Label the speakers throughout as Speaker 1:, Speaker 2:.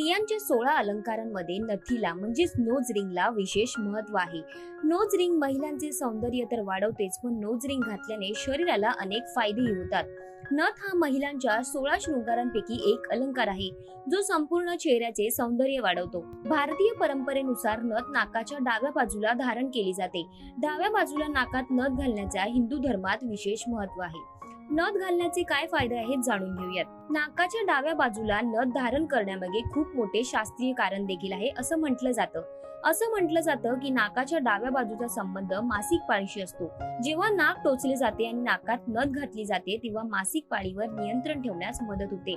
Speaker 1: स्त्रियांच्या सोळा अलंकारांमध्ये नथीला म्हणजेच नोज रिंगला विशेष महत्त्व आहे. नोज रिंग महिलांचे सौंदर्य तर वाढवतेच पण नोज रिंग घातल्याने शरीराला अनेक फायदेही होतात. नथ हा महिलांच्या सोळा शृंगारांपैकी एक अलंकार आहे जो संपूर्ण चेहऱ्याचे सौंदर्य वाढवतो. भारतीय परंपरेनुसार नथ नाकाच्या डाव्या बाजूला धारण केली जाते. डाव्या बाजूला नाकात नथ घालण्याचा हिंदू धर्मात विशेष महत्त्व आहे. नथ घालण्याचे काय फायदे आहेत जाणून घेऊयात. नाकाच्या डाव्या बाजूला नथ धारण करण्यामागे खूप मोठे शास्त्रीय कारण देखील आहे असं म्हटलं जातं. असं म्हटलं जातं की नाकाच्या डाव्या बाजूचा संबंध मासिक पाळीशी असतो. जेव्हा नाक टोचले जाते आणि नाकात नथ घातली जाते तेव्हा मासिक पाळीवर नियंत्रण ठेवण्यास मदत होते.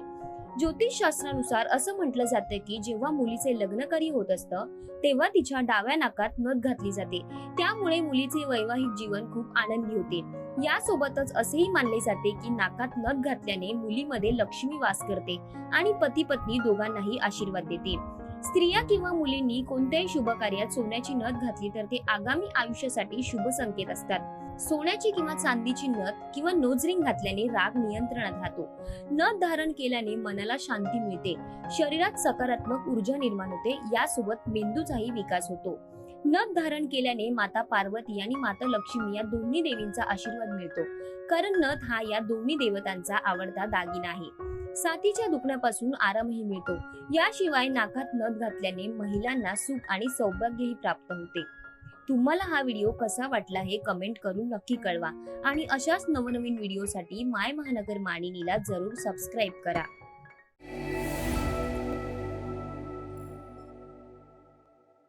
Speaker 1: ज्योतिष शास्त्रानुसार असं म्हटलं जातं की जेव्हा मुलीचे लग्नकार्य होत असतं तेव्हा तिच्या डाव्या नाकात नथ घातली जाते. त्यामुळे मुलीचे वैवाहिक जीवन खूप आनंदी होते. यासोबतच असेही मानले जाते की नाकात नथ घातल्याने मुलीमध्ये लक्ष्मी वास करते आणि पती पत्नी दोघांनाही आशीर्वाद देते. स्त्रिया किंवा मुलींनी कोणत्याही शुभ कार्यात सोन्याची नथ घातली तर ते आगामी आयुष्यासाठी शुभ संकेत असतात. सोन्याची किंवा चांदीची नथ किंवा नोजरिंग घातल्याने राग नियंत्रणात राहतो. नथ धारण केल्याने मनाला शांती मिळते. शरीरात सकारात्मक ऊर्जा निर्माण होते. यासोबत मेंदूचाही विकास होतो. नथ धारण केल्याने माता पार्वती आणि माता लक्ष्मी या दोन्ही देवींचा आशीर्वाद मिळतो. कारण नथ हा या दोन्ही देवतांचा आवडता दागिना आहे. साथीच्या दुखण्यापासून आरामही मिळतो. याशिवाय नाकात नथ घातल्याने महिलांना सुख आणि सौभाग्यही प्राप्त होते. तुम्हाला हा व्हिडिओ कसा वाटला हे कमेंट करून नक्की कळवा. आणि अशाच नवनवीन व्हिडिओसाठी माय महानगर मानिनीला जरूर सबस्क्राईब करा.